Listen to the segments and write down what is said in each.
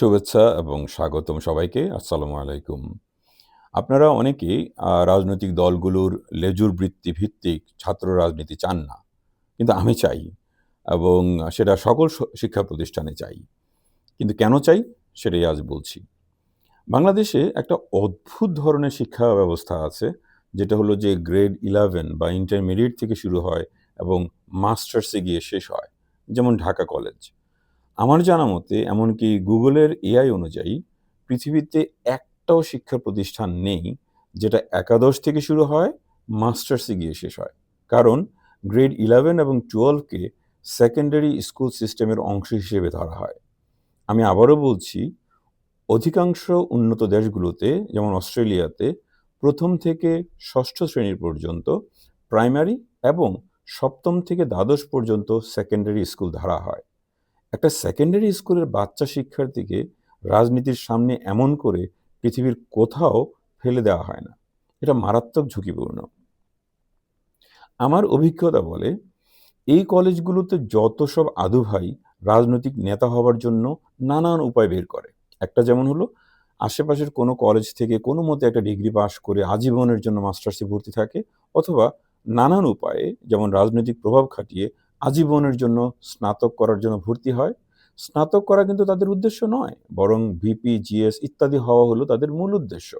শুভেচ্ছা এবং স্বাগতম সবাইকে। আসসালামু আলাইকুম। আপনারা অনেকেই রাজনৈতিক দলগুলোর লেজুর বৃত্তি ভিত্তিক ছাত্র রাজনীতি চান না। কিন্তু আমি চাই এবং সেটা সকল শিক্ষা প্রতিষ্ঠানে চাই। কিন্তু কেন চাই? সেটাই আজ বলছি। বাংলাদেশে একটা অদ্ভুত ধরনের শিক্ষা ব্যবস্থা আছে, যেটা হলো যে গ্রেড ইলেভেন বা ইন্টারমিডিয়েট থেকে শুরু হয় এবং মাস্টার্সে গিয়ে শেষ হয়। যেমন ঢাকা কলেজ। আমার জানা মতে, এমনকি গুগলের এআই অনুযায়ী, পৃথিবীতে একটাও শিক্ষা প্রতিষ্ঠান নেই যেটা একাদশ থেকে শুরু হয়, মাস্টার্সে গিয়ে শেষ হয়। কারণ গ্রেড ইলেভেন এবং টুয়েলভকে সেকেন্ডারি স্কুল সিস্টেমের অংশ হিসেবে ধরা হয়। আমি আবারও বলছি, অধিকাংশ উন্নত দেশগুলোতে, যেমন অস্ট্রেলিয়াতে, প্রথম থেকে ষষ্ঠ শ্রেণির পর্যন্ত, প্রাইমারি এবং সপ্তম থেকে দ্বাদশ পর্যন্ত সেকেন্ডারি স্কুল ধরা হয়। একটা সেকেন্ডারি স্কুলের বাচ্চা শিক্ষার্থীকে রাজনীতির সামনে এমন করে পৃথিবীর কোথাও ফেলে দেওয়া হয় না। এটা মারাত্মক ঝুঁকিপূর্ণ। আমার অভিজ্ঞতা বলে, এই কলেজগুলোতে যত সব আদু ভাই রাজনৈতিক নেতা হওয়ার জন্য নানান উপায় বের করে। একটা যেমন হলো, আশেপাশের কোনো কলেজ থেকে কোনো মতে একটা ডিগ্রি পাশ করে আজীবনের জন্য মাস্টার্সে ভর্তি থাকে, অথবা নানান উপায়ে যেমন রাজনৈতিক প্রভাব খাটিয়ে আজীবনের জন্য স্নাতক করার জন্য ভর্তি হয়। স্নাতক করা কিন্তু তাদের উদ্দেশ্য নয়, বরং ভিপি, জিএস ইত্যাদি হওয়া হলো তাদের মূল উদ্দেশ্য।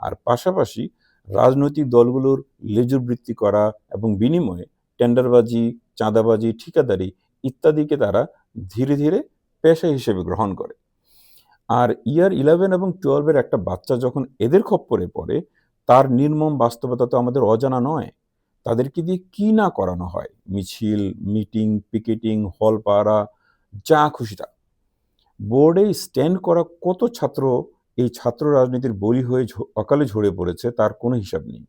আর পাশাপাশি রাজনৈতিক দলগুলোর লেজুর বৃত্তি করা এবং বিনিময়ে টেন্ডারবাজি, চাঁদাবাজি, ঠিকাদারি ইত্যাদিকে তারা ধীরে ধীরে পেশা হিসেবে গ্রহণ করে। আর ইয়ার ইলেভেন এবং টুয়েলভের একটা বাচ্চা যখন এদের খপ্পরে পড়ে, তার নির্মম বাস্তবতা তো আমাদের অজানা নয়। তাদেরকে দিয়ে কি না করানো হয়? মিছিল, মিটিং, পিকেটিং, হল পাড়া যা খুশি তা। বোর্ডে স্ট্যান্ড করা কত ছাত্র এই ছাত্র রাজনীতির বলি হয়ে অকালে ঝরে পড়েছে তার কোনো হিসাব নেই।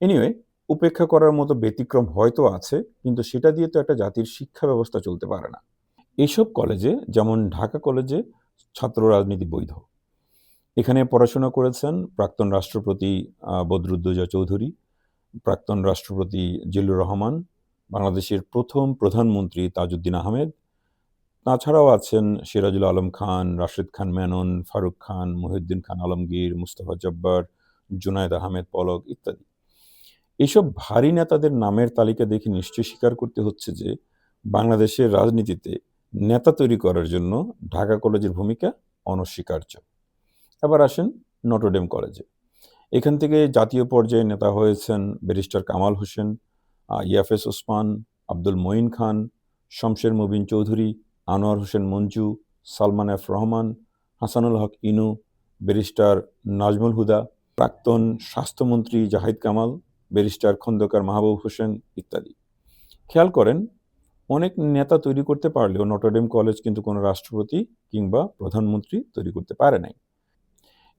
এনিওয়ে উপেক্ষা করার মতো ব্যতিক্রম হয়তো আছে, কিন্তু সেটা দিয়ে তো একটা জাতির শিক্ষা ব্যবস্থা চলতে পারে না। এসব কলেজে, যেমন ঢাকা কলেজে, ছাত্র রাজনীতি বৈধ। এখানে পড়াশোনা করেছেন প্রাক্তন রাষ্ট্রপতি বদরুদ্দোজা চৌধুরী। প্রাক্তন রাষ্ট্রপতি জিল্লুর রহমান, বাংলাদেশের প্রথম প্রধানমন্ত্রী তাজউদ্দিন আহমেদ, তাছাড়াও আছেন সিরাজুল আলম খান, রাশেদ খান মেনন, ফারুক খান, মহিউদ্দিন খান আলমগীর, মুস্তফা জব্বার, জুনায়দ আহমেদ পলক ইত্যাদি। এইসব ভারী নেতাদের নামের তালিকা দেখে নিশ্চয়ই স্বীকার করতে হচ্ছে যে, বাংলাদেশের রাজনীতিতে নেতা তৈরি করার জন্য ঢাকা কলেজের ভূমিকা অনস্বীকার্য। এবার আসেন নটরডেম কলেজে। এখান থেকে জাতীয় পর্যায়ে নেতা হয়েছেন barrister Kamal Hossain Yafes Osman, Abdul Moyeen Khan, Shamsher Mobin Chowdhury, Anwar Hossain Manju, Salman F Rahman, Hasanul Haq Inu, barrister Nazmul Huda, প্রাক্তন স্বাস্থ্যমন্ত্রী জাহিদ কামাল, ব্যারিস্টার খন্দকার মাহবুব হোসেন ইত্যাদি। খেয়াল করেন, অনেক নেতা তৈরি করতে পারলেও নটরডেম কলেজ কিন্তু কোনো রাষ্ট্রপতি কিংবা প্রধানমন্ত্রী তৈরি করতে পারে নাই।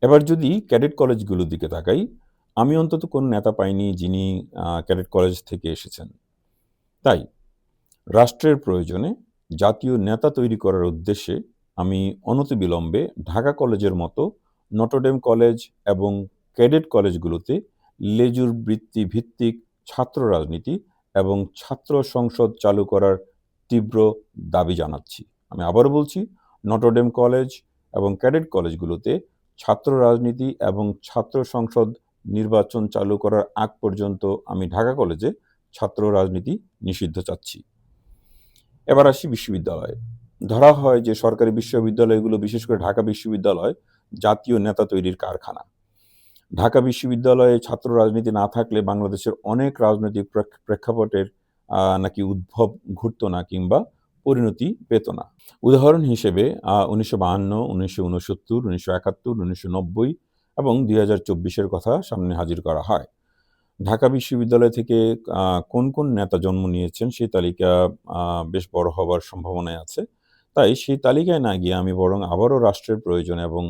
এবার যদি ক্যাডেট কলেজগুলোর দিকে তাকাই, আমি অন্তত কোনো নেতা পাইনি যিনি ক্যাডেট কলেজ থেকে এসেছেন। তাই রাষ্ট্রের প্রয়োজনে জাতীয় নেতা তৈরি করার উদ্দেশ্যে আমি অনতিবিলম্বে ঢাকা কলেজের মতো নটরডেম কলেজ এবং ক্যাডেট কলেজগুলোতে লেজুর বৃত্তি ভিত্তিক ছাত্র রাজনীতি এবং ছাত্র সংসদ চালু করার তীব্র দাবি জানাচ্ছি। আমি আবারও বলছি, নটরডেম কলেজ এবং ক্যাডেট কলেজগুলোতে ছাত্র রাজনীতি এবং ছাত্র সংসদ নির্বাচন চালু করার আগ পর্যন্ত আমি ঢাকা কলেজে ছাত্র রাজনীতি নিষিদ্ধ চাচ্ছি। এবার আসি বিশ্ববিদ্যালয়ে। ধরা হয় যে সরকারি বিশ্ববিদ্যালয়গুলো, বিশেষ করে ঢাকা বিশ্ববিদ্যালয়, জাতীয় নেতা তৈরির কারখানা। ঢাকা বিশ্ববিদ্যালয়ে ছাত্র রাজনীতি না থাকলে বাংলাদেশের অনেক রাজনৈতিক প্রেক্ষাপটের নাকি উদ্ভব ঘটতো না কিংবা পরিণতি পেত না। উদাহরণ হিসেবে উনিশশো বাহান্ন, উনিশশো উনসত্তর উনিশশো একাত্তর, উনিশশো নব্বই এবং দুই হাজার চব্বিশের কথা সামনে হাজির করা হয়। ঢাকা বিশ্ববিদ্যালয় থেকে কোন কোন নেতা জন্ম নিয়েছেন সেই তালিকা বেশ বড় হবার সম্ভাবনায় আছে। তাই সেই তালিকায় না গিয়ে আমি বরং আবারও রাষ্ট্রের প্রয়োজন এবং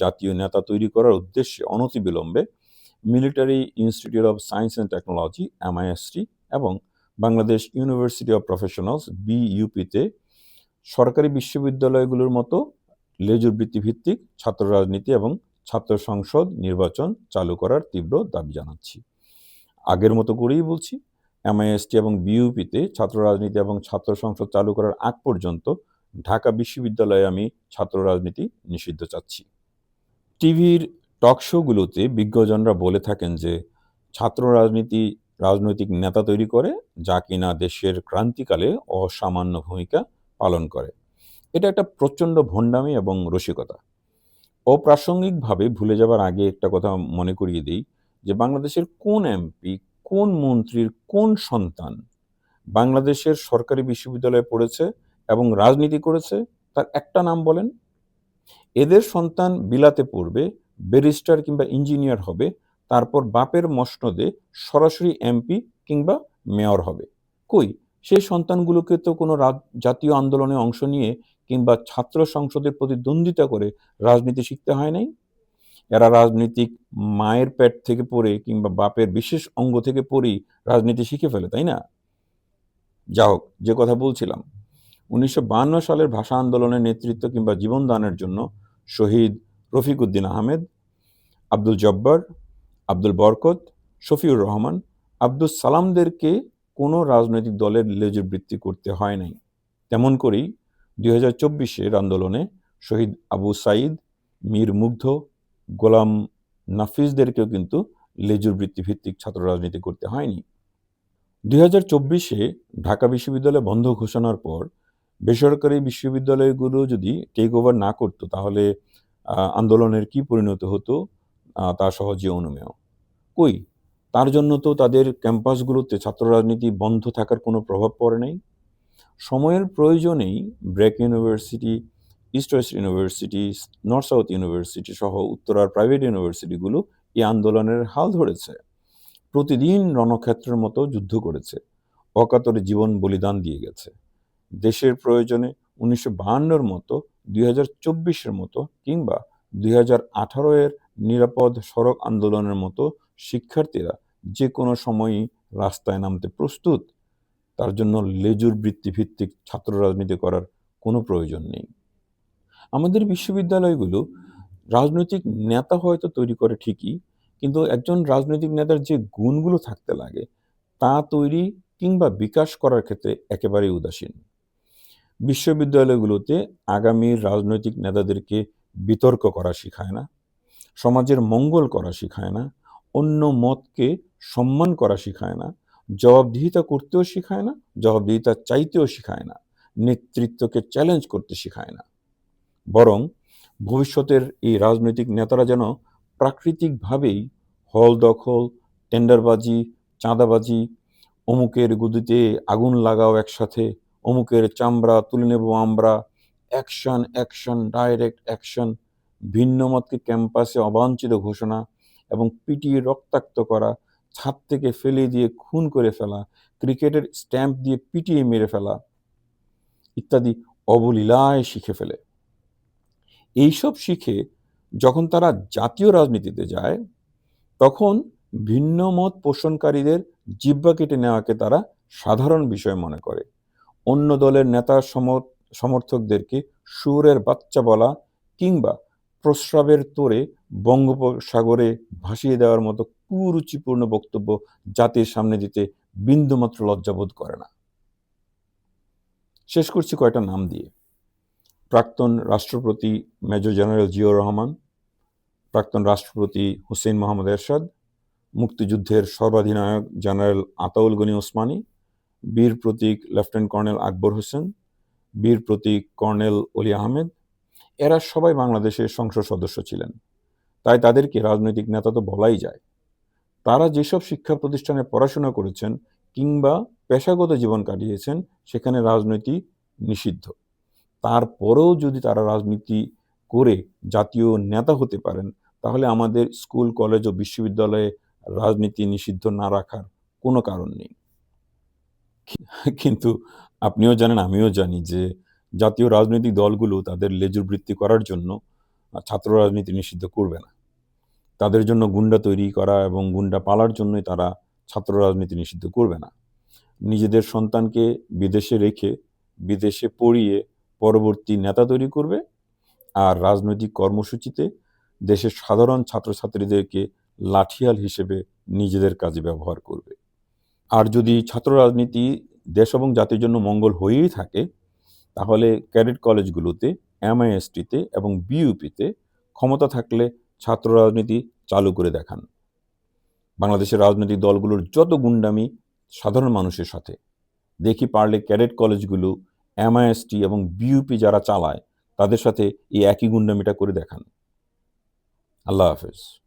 জাতীয় নেতা তৈরি করার উদ্দেশ্যে অনতিবিলম্বে, military institute of science and technology, MIST এবং বাংলাদেশ ইউনিভার্সিটি অফ প্রফেশনালস বিইউপিতে সরকারি বিশ্ববিদ্যালয়গুলোর মতো লেজুর ভিত্তিক ছাত্র রাজনীতি এবং ছাত্র সংসদ নির্বাচন চালু করার তীব্র দাবি জানাচ্ছি। আগের মতো করেই বলছি এমআইএসটি এবং বিইউপিতে ছাত্র রাজনীতি এবং ছাত্র সংসদ চালু করার আগ পর্যন্ত ঢাকা বিশ্ববিদ্যালয়ে আমি ছাত্র রাজনীতি নিষিদ্ধ চাচ্ছি। টিভির টক শোগুলোতে বিজ্ঞজনরা বলে থাকেন যে, ছাত্র রাজনীতি রাজনৈতিক নেতা তৈরি করে যা কিনা দেশের ক্রান্তিকালে অসামান্য ভূমিকা পালন করে। এটা একটা প্রচণ্ড ভণ্ডামি এবং রসিকতা। অপ্রাসঙ্গিকভাবে ভুলে যাবার আগে একটা কথা মনে করিয়ে দিই যে, বাংলাদেশের কোন এমপি, কোন মন্ত্রীর কোন সন্তান বাংলাদেশের সরকারি বিশ্ববিদ্যালয়ে পড়েছে এবং রাজনীতি করেছে, তার একটা নাম বলেন? এদের সন্তান বিলাতে পড়বে, ব্যারিস্টার কিংবা ইঞ্জিনিয়ার হবে তারপর বাপের মসনদে সরাসরি এমপি কিংবা মেয়র হবে। কই? সেই সন্তানগুলোকে তো কোনো জাতীয় আন্দোলনে অংশ নিয়ে কিংবা ছাত্র সংসদের প্রতিদ্বন্দ্বিতা করে রাজনীতি শিখতে হয় নাই? এরা রাজনীতিক মায়ের পেট থেকে পড়ে কিংবা বাপের বিশেষ অঙ্গ থেকে পড়েই রাজনীতি শিখে ফেলে, তাই না? যা হোক, যে কথা বলছিলাম। উনিশশো সালের ভাষা আন্দোলনের নেতৃত্ব কিংবা জীবনদানের জন্য শহীদ রফিক উদ্দিন আহমেদ, আব্দুল জব্বার আব্দুল বরকত, শফিউর রহমান আব্দুল সালামদেরকে কোনো রাজনৈতিক দলের লেজুর বৃত্তি করতে হয় নাই। তেমন করেই দুই হাজার চব্বিশের আন্দোলনে শহীদ আবু সাইদ মীর মুগ্ধ, গোলাম নাফিজদেরকেও কিন্তু লেজুর বৃত্তি ভিত্তিক ছাত্র রাজনীতি করতে হয়নি। দুই হাজার চব্বিশে ঢাকা বিশ্ববিদ্যালয় বন্ধ ঘোষণার পর বেসরকারি বিশ্ববিদ্যালয়গুলো যদি টেক ওভার না করতো, তাহলে আন্দোলনের কি পরিণত হতো তা সহজে অনুমেয়। কই? তার জন্য তো তাদের ক্যাম্পাসগুলোতে ছাত্র রাজনীতি বন্ধ থাকার কোনো প্রভাব পড়ে নাই। সময়ের প্রয়োজনেই BRAC university, east west university, north south university সহ উত্তরার প্রাইভেট ইউনিভার্সিটিগুলো এই আন্দোলনের হাল ধরেছে। প্রতিদিন রণক্ষেত্রের মতো যুদ্ধ করেছে। অকাতরে জীবন বলিদান দিয়ে গেছে। দেশের প্রয়োজনে উনিশশো বাহান্নর মতো, দুই হাজার চব্বিশের মতো কিংবা দুই হাজার আঠারো এর নিরাপদ সড়ক আন্দোলনের মতো শিক্ষার্থীরা যে কোনো সময়ই রাস্তায় নামতে প্রস্তুত, তার জন্য লেজুর বৃত্তিভিত্তিক ছাত্র রাজনীতি করার কোনো প্রয়োজন নেই। আমাদের বিশ্ববিদ্যালয়গুলো রাজনৈতিক নেতা হয়তো তৈরি করে ঠিকই, কিন্তু একজন রাজনৈতিক নেতার যে গুণগুলো থাকতে লাগে, তা তৈরি কিংবা বিকাশ করার ক্ষেত্রে একেবারেই উদাসীন। বিশ্ববিদ্যালয়গুলোতে আগামী রাজনৈতিক নেতাদেরকে বিতর্ক করা শেখায় না। সমাজের মঙ্গল করা শেখায় না, অন্য মতকে সম্মান করা শেখায় না, জবাবদিহিতা করতেও শেখায় না, জবাবদিহিতা চাইতেও শেখায় না, নেতৃত্বকে চ্যালেঞ্জ করতে শেখায় না। বরং ভবিষ্যতের এই রাজনৈতিক নেতারা যেন প্রাকৃতিকভাবেই হল দখল, টেন্ডারবাজি, চাঁদাবাজি, অমুকের গুদিতে আগুন লাগাও একসাথে, অমুকের চামড়া তুলে নেব আমরা অ্যাকশন অ্যাকশন ডাইরেক্ট অ্যাকশন ভিন্ন মতকে ক্যাম্পাসে অবাঞ্ছিত ঘোষণা এবং পিটিয়ে রক্তাক্ত করা, ছাদ থেকে ফেলে দিয়ে খুন করে ফেলা, ক্রিকেটের স্ট্যাম্প দিয়ে পিটিয়ে মেরে ফেলা ইত্যাদি অবলীলায় শিখে ফেলে। এইসব শিখে যখন তারা জাতীয় রাজনীতিতে যায়, তখন ভিন্ন মত পোষণকারীদের জিব্বা কেটে নেওয়াকে তারা সাধারণ বিষয় মনে করে। অন্য দলের নেতা সমর্থকদেরকে সুরের বাচ্চা বলা কিংবা প্রস্রাবের তোরে বঙ্গোপসাগরে ভাসিয়ে দেওয়ার মতো কুরুচিপূর্ণ বক্তব্য জাতির সামনে দিতে বিন্দুমাত্র লজ্জাবোধ করে না। শেষ করছি কয়টা নাম দিয়ে। প্রাক্তন রাষ্ট্রপতি মেজর জেনারেল জিয়র রহমান, প্রাক্তন রাষ্ট্রপতি হুসেন মোহাম্মদ এরশাদ, মুক্তিযুদ্ধের সর্বাধিনায়ক general Ataul Gani Osmani, Bir Protik lieutenant colonel Akbar Hossain, Bir Protik colonel অলি আহমেদ এরা সবাই বাংলাদেশের সংসদ সদস্য ছিলেন। তাই তাদেরকে রাজনৈতিক নেতা তো বলাই যায়। তারা যেসব শিক্ষা প্রতিষ্ঠানে পড়াশোনা করেছেন কিংবা পেশাগত জীবন কাটিয়েছেন, সেখানে রাজনীতি নিষিদ্ধ। তারপরেও যদি তারা রাজনীতি করে জাতীয় নেতা হতে পারেন, তাহলে আমাদের স্কুল, কলেজ ও বিশ্ববিদ্যালয়ে রাজনীতি নিষিদ্ধ না রাখার কোনো কারণ নেই। কিন্তু আপনিও জানেন, আমিও জানি যে জাতীয় রাজনৈতিক দলগুলো তাদের লেজুর বৃত্তি করার জন্য ছাত্র রাজনীতি নিষিদ্ধ করবে না। তাদের জন্য গুন্ডা তৈরি করা এবং গুন্ডা পালার জন্যই তারা ছাত্র রাজনীতি নিষিদ্ধ করবে না। নিজেদের সন্তানকে বিদেশে রেখে বিদেশে পড়িয়ে পরবর্তী নেতা তৈরি করবে আর রাজনৈতিক কর্মসূচিতে দেশের সাধারণ ছাত্রছাত্রীদেরকে লাঠিয়াল হিসেবে নিজেদের কাজে ব্যবহার করবে। আর যদি ছাত্র রাজনীতি দেশ এবং জাতির জন্য মঙ্গল হয়েই থাকে তাহলে ক্যাডেট কলেজগুলোতে, এমআইএসটিতে এবং বিইউপিতে ক্ষমতা থাকলে ছাত্র রাজনীতি চালু করে দেখান। বাংলাদেশের রাজনৈতিক দলগুলোর যত গুন্ডামি সাধারণ মানুষের সাথে, দেখি পারলে ক্যাডেট কলেজগুলো, এমআইএসটি এবং বিইউপি যারা চালায়, তাদের সাথে এই একই গুন্ডামিটা করে দেখান। আল্লাহ হাফেজ।